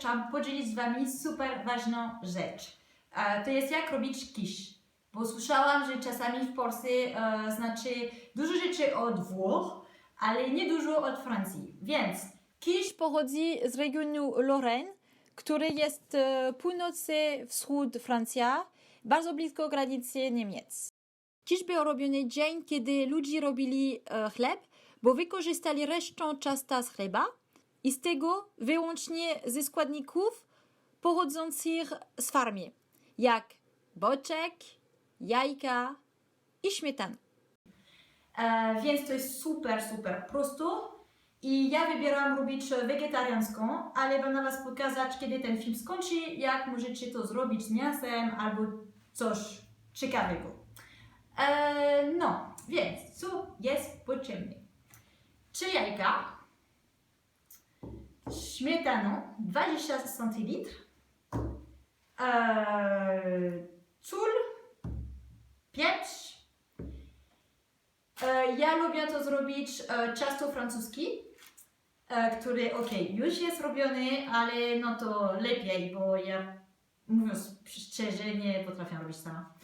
chciałam podzielić z Wami super ważną rzecz. E, To jest jak robić kisz. Bo słyszałam, że czasami w Polsce e, znaczy dużo rzeczy od Włoch, ale nie dużo od Francji. Więc Kisz pochodzi z regionu Lorraine, który jest e, północny wschód Francja, bardzo blisko granicy Niemiec. Kisz był robiony dzień, kiedy ludzie robili e, chleb, bo wykorzystali resztę ciasta z chleba i z tego wyłącznie ze składników pochodzących z farmy, jak boczek, jajka i śmietana. E, więc to jest super, super prosto. I ja wybieram robić wegetariańską, ale będę Was pokazać, kiedy ten film skończy, jak możecie to zrobić z mięsem albo coś ciekawego. E, no, więc co jest potrzebne? Trzy jajka, śmietaną 20 centilitr, e, sól, pieprz, E, Ja lubię to zrobić e, ciasto francuski, e, który, ok, już jest robiony, ale no to lepiej, bo ja mówiąc szczerze, nie potrafię robić sama.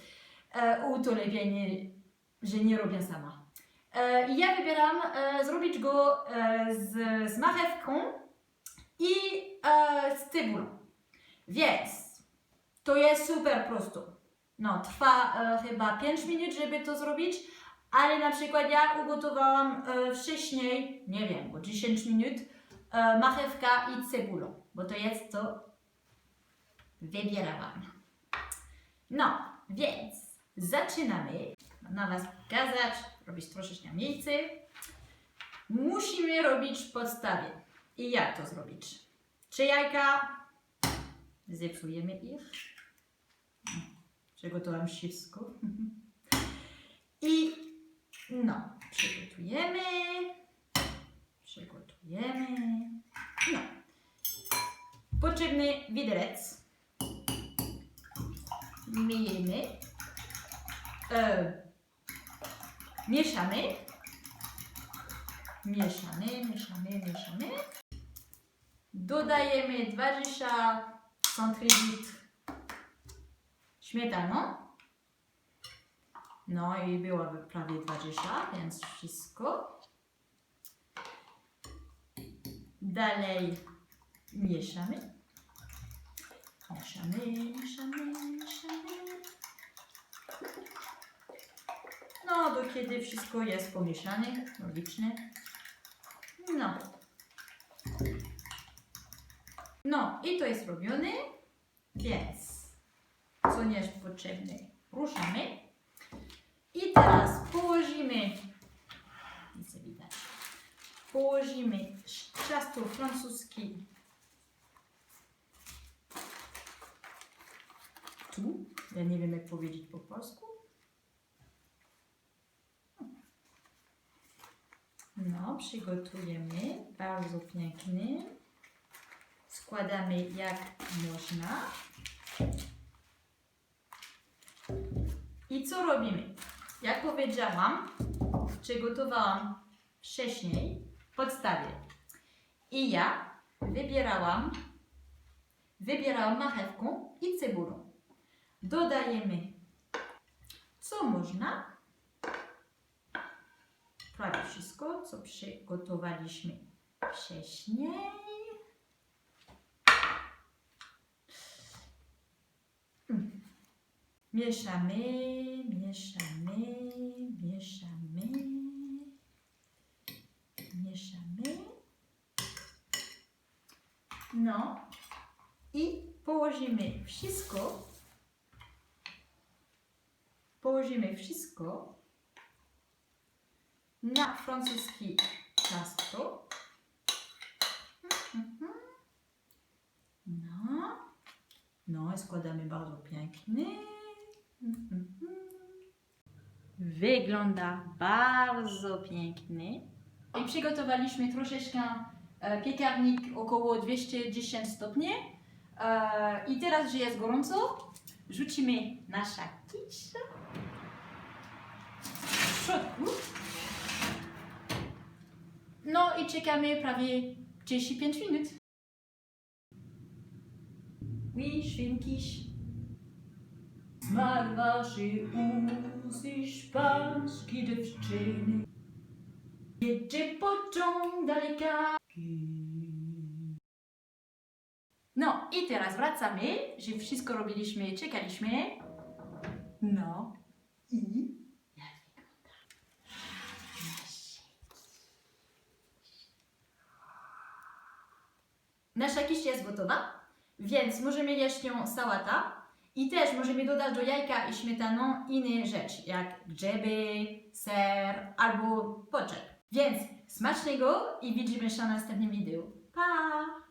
E, U to lepiej, nie, że nie robię sama. E, ja wybieram e, zrobić go e, z, z marchewką i e, z cebulą. Więc to jest super prosto. No, trwa e, chyba 5 minut, żeby to zrobić, ale na przykład ja ugotowałam e, wcześniej, nie wiem, bo 10 minut, e, marchewka i cebulą, bo to jest to wybierałam. No, więc zaczynamy. Na Was pokazać, robić troszeczkę miejsce. Musimy robić podstawie. I jak to zrobić? Trzy jajka, zepsujemy ich. Przygotowałam wszystko. I no, przygotujemy. Przygotujemy. No. Potrzebny widelec. Myjemy. E, mieszamy. Mieszamy, mieszamy, mieszamy. Dodajemy 20 centilitr śmietaną. No i byłoby prawie 20, więc wszystko. Dalej mieszamy. Mieszamy, mieszamy, mieszamy. No, do kiedy wszystko jest pomieszane, logiczne. No. No i to jest robione, więc co nie jest potrzebne, ruszamy. I teraz położymy, nie widać, położymy ciasto francuskie tu. Ja nie wiem jak powiedzieć po polsku. No, przygotujemy, bardzo piękny. Składamy jak można. I co robimy? Jak powiedziałam, przygotowałam wcześniej podstawie. I ja wybierałam, wybierałam marchewką i cebulą. Dodajemy co można. Prawie wszystko, co przygotowaliśmy wcześniej. Mieszamy, mieszamy, mieszamy, mieszamy. No i położymy wszystko. Położymy wszystko na francuskie ciasto. Mhm. No. No i składamy bardzo pięknie. Wygląda bardzo pięknie. I przygotowaliśmy troszeczkę e, piekarnik około 210 stopni. E, I teraz, że jest gorąco, rzucimy nasza kisz w środku. No i czekamy prawie 35 minut. Oui, je fais une quiche. Smak waszych ust i szpaczki dziewczyny. Jedzie pociąg daleka. No i teraz wracamy, że wszystko robiliśmy, czekaliśmy. No i jak wygląda Nasza kisz jest gotowa, więc możemy jeść ją sałata i też możemy dodać do jajka i śmietaną inne rzeczy, jak grzeby, ser albo poczek. Więc smacznego i widzimy się na następnym wideo. Pa!